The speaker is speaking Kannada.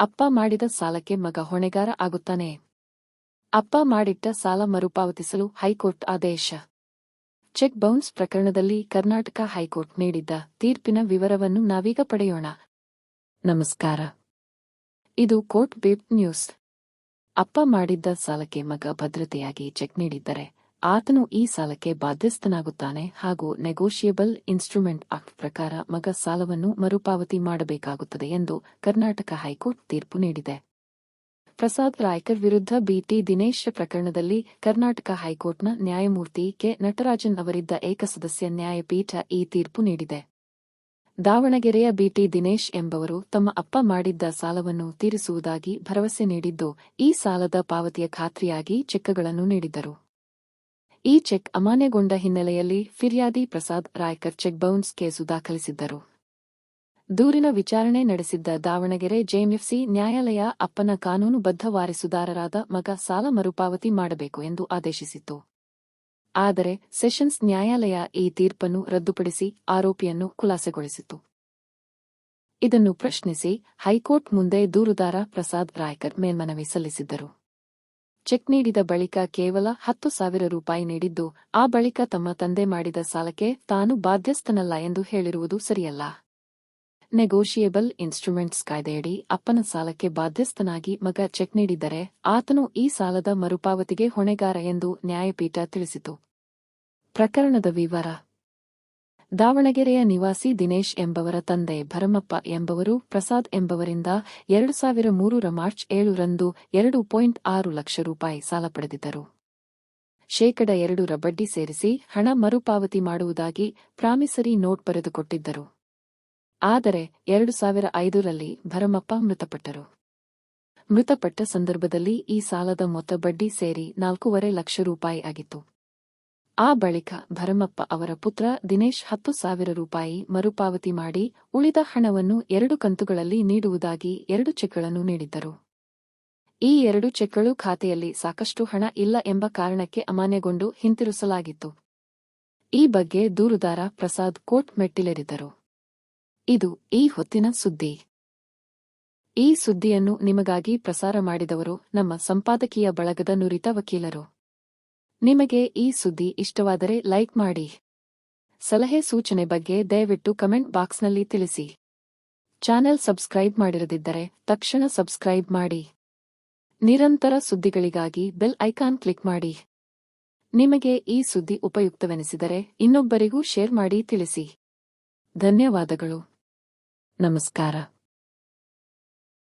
ಅಪ್ಪ ಮಾಡಿದ ಸಾಲಕ್ಕೆ ಮಗ ಹೊಣೆಗಾರ ಆಗುತ್ತಾನೆ. ಅಪ್ಪ ಮಾಡಿಟ್ಟ ಸಾಲ ಮರುಪಾವತಿಸಲು ಹೈಕೋರ್ಟ್ ಆದೇಶ. ಚೆಕ್ ಬೌನ್ಸ್ ಪ್ರಕರಣದಲ್ಲಿ ಕರ್ನಾಟಕ ಹೈಕೋರ್ಟ್ ನೀಡಿದ್ದ ತೀರ್ಪಿನ ವಿವರವನ್ನು ನಾವೀಗ ಪಡೆಯೋಣ. ನಮಸ್ಕಾರ. ಇದು ಕೋರ್ಟ್ ಬೀಪ್ ನ್ಯೂಸ್. ಅಪ್ಪ ಮಾಡಿದ್ದ ಸಾಲಕ್ಕೆ ಮಗ ಭದ್ರತೆಯಾಗಿ ಚೆಕ್ ನೀಡಿದ್ದರೆ ಆತನು ಈ ಸಾಲಕ್ಕೆ ಬಾಧ್ಯಸ್ಥನಾಗುತ್ತಾನೆ ಹಾಗೂ ನೆಗೋಷಿಯೇಬಲ್ ಇನ್ಸ್ಟ್ರೂಮೆಂಟ್ ಆಕ್ಟ್ ಪ್ರಕಾರ ಮಗ ಸಾಲವನ್ನು ಮರುಪಾವತಿ ಮಾಡಬೇಕಾಗುತ್ತದೆ ಎಂದು ಕರ್ನಾಟಕ ಹೈಕೋರ್ಟ್ ತೀರ್ಪು ನೀಡಿದೆ. ಪ್ರಸಾದ್ ರಾಯ್ಕರ್ ವಿರುದ್ಧ ಬಿಟಿ ದಿನೇಶ್ ಪ್ರಕರಣದಲ್ಲಿ ಕರ್ನಾಟಕ ಹೈಕೋರ್ಟ್ನ ನ್ಯಾಯಮೂರ್ತಿ ಕೆ ನಟರಾಜನ್ ಅವರಿದ್ದ ಏಕಸದಸ್ಯ ನ್ಯಾಯಪೀಠ ಈ ತೀರ್ಪು ನೀಡಿದೆ. ದಾವಣಗೆರೆಯ ಬಿಟಿ ದಿನೇಶ್ ಎಂಬವರು ತಮ್ಮ ಅಪ್ಪ ಮಾಡಿದ್ದ ಸಾಲವನ್ನು ತೀರಿಸುವುದಾಗಿ ಭರವಸೆ ನೀಡಿದ್ದು ಈ ಸಾಲದ ಪಾವತಿಯ ಖಾತ್ರಿಯಾಗಿ ಚೆಕ್ಗಳನ್ನು ನೀಡಿದ್ದರು. ಈ ಚೆಕ್ ಅಮಾನ್ಯಗೊಂಡ ಹಿನ್ನೆಲೆಯಲ್ಲಿ ಫಿರ್ಯಾದಿ Prasad Raikar cheque bounce case ದಾಖಲಿಸಿದ್ದರು. ದೂರಿನ ವಿಚಾರಣೆ ನಡೆಸಿದ್ದ ದಾವಣಗೆರೆ ಜೆಎಂಎಫ್ಸಿ ನ್ಯಾಯಾಲಯ ಅಪ್ಪನ ಕಾನೂನುಬದ್ಧ ವಾರಿಸುದಾರರಾದ ಮಗ ಸಾಲ ಮರುಪಾವತಿ ಮಾಡಬೇಕು ಎಂದು ಆದೇಶಿಸಿತ್ತು. ಆದರೆ ಸೆಷನ್ಸ್ ನ್ಯಾಯಾಲಯ ಈ ತೀರ್ಪನ್ನು ರದ್ದುಪಡಿಸಿ ಆರೋಪಿಯನ್ನು ಖುಲಾಸೆಗೊಳಿಸಿತು ಇದನ್ನು ಪ್ರಶ್ನಿಸಿ ಹೈಕೋರ್ಟ್ ಮುಂದೆ ದೂರುದಾರ ಪ್ರಸಾದ್ ರಾಯ್ಕರ್ ಮೇಲ್ಮನವಿ ಸಲ್ಲಿಸಿದ್ದರು. ಚೆಕ್ ನೀಡಿದ ಬಳಿಕ ಕೇವಲ ಹತ್ತು ಸಾವಿರ ರೂಪಾಯಿ ನೀಡಿದ್ದು, ಆ ಬಳಿಕ ತಮ್ಮ ತಂದೆ ಮಾಡಿದ ಸಾಲಕ್ಕೆ ತಾನು ಬಾಧ್ಯಸ್ಥನಲ್ಲ ಎಂದು ಹೇಳಿರುವುದು ಸರಿಯಲ್ಲ. ನೆಗೋಷಿಯೇಬಲ್ ಇನ್ಸ್ಟ್ರೂಮೆಂಟ್ಸ್ ಕಾಯ್ದೆಯಡಿ ಅಪ್ಪನ ಸಾಲಕ್ಕೆ ಬಾಧ್ಯಸ್ಥನಾಗಿ ಮಗ ಚೆಕ್ ನೀಡಿದ್ದರೆ ಆತನು ಈ ಸಾಲದ ಮರುಪಾವತಿಗೆ ಹೊಣೆಗಾರ ಎಂದು ನ್ಯಾಯಪೀಠ ತಿಳಿಸಿತು. ಪ್ರಕರಣದ ವಿವರ ದಾವಣಗೆರೆಯ ನಿವಾಸಿ ದಿನೇಶ್ ಎಂಬವರ ತಂದೆ ಭರಮಪ್ಪ ಎಂಬವರು ಪ್ರಸಾದ್ ಎಂಬವರಿಂದ ಎರಡು ಸಾವಿರ ಮೂರರ ಮಾರ್ಚ್ ಏಳರಂದು ಎರಡು ಪಾಯಿಂಟ್ ಆರು ಲಕ್ಷ ರೂಪಾಯಿ ಸಾಲ ಪಡೆದಿದ್ದರು. ಶೇಕಡ ಎರಡರ ಬಡ್ಡಿ ಸೇರಿಸಿ ಹಣ ಮರುಪಾವತಿ ಮಾಡುವುದಾಗಿ ಪ್ರಾಮಿಸರಿ ನೋಟ್ ಬರೆದುಕೊಟ್ಟಿದ್ದರು. ಆದರೆ ಎರಡು ಸಾವಿರ ಐದರಲ್ಲಿ ಭರಮಪ್ಪ ಮೃತಪಟ್ಟರು. ಮೃತಪಟ್ಟ ಸಂದರ್ಭದಲ್ಲಿ ಈ ಸಾಲದ ಮೊತ್ತ ಬಡ್ಡಿ ಸೇರಿ ನಾಲ್ಕೂವರೆ ಲಕ್ಷ ರೂಪಾಯಿ ಆಗಿತ್ತು. ಆ ಬಳಿಕ ಭರಮಪ್ಪ ಅವರ ಪುತ್ರ ದಿನೇಶ್ ಹತ್ತು ಸಾವಿರ ರೂಪಾಯಿ ಮರುಪಾವತಿ ಮಾಡಿ ಉಳಿದ ಹಣವನ್ನು ಎರಡು ಕಂತುಗಳಲ್ಲಿ ನೀಡುವುದಾಗಿ ಎರಡು ಚೆಕ್ಗಳನ್ನು ನೀಡಿದ್ದರು. ಈ ಎರಡು ಚೆಕ್ಗಳು ಖಾತೆಯಲ್ಲಿ ಸಾಕಷ್ಟು ಹಣ ಇಲ್ಲ ಎಂಬ ಕಾರಣಕ್ಕೆ ಅಮಾನ್ಯಗೊಂಡು ಹಿಂತಿರುಸಲಾಗಿತ್ತು. ಈ ಬಗ್ಗೆ ದೂರುದಾರ ಪ್ರಸಾದ್ ಕೋರ್ಟ್ ಮೆಟ್ಟಿಲೇರಿದ್ದರು ಇದು ಈ ಹೊತ್ತಿನ ಸುದ್ದಿ. ಈ ಸುದ್ದಿಯನ್ನು ನಿಮಗಾಗಿ ಪ್ರಸಾರ ಮಾಡಿದವರು ನಮ್ಮ ಸಂಪಾದಕೀಯ ಬಳಗದ ನುರಿತ ವಕೀಲರು. ನಿಮಗೆ ಈ ಸುದ್ದಿ ಇಷ್ಟವಾದರೆ ಲೈಕ್ ಮಾಡಿ. ಸಲಹೆ ಸೂಚನೆ ಬಗ್ಗೆ ದಯವಿಟ್ಟು ಕಮೆಂಟ್ ಬಾಕ್ಸ್ನಲ್ಲಿ ತಿಳಿಸಿ. ಚಾನೆಲ್ ಸಬ್ಸ್ಕ್ರೈಬ್ ಮಾಡಿರದಿದ್ದರೆ ತಕ್ಷಣ ಸಬ್ಸ್ಕ್ರೈಬ್ ಮಾಡಿ. ನಿರಂತರ ಸುದ್ದಿಗಳಿಗಾಗಿ ಬೆಲ್ ಐಕಾನ್ ಕ್ಲಿಕ್ ಮಾಡಿ. ನಿಮಗೆ ಈ ಸುದ್ದಿ ಉಪಯುಕ್ತವೆನಿಸಿದರೆ ಇನ್ನೊಬ್ಬರಿಗೂ ಶೇರ್ ಮಾಡಿ ತಿಳಿಸಿ. ಧನ್ಯವಾದಗಳು. ನಮಸ್ಕಾರ.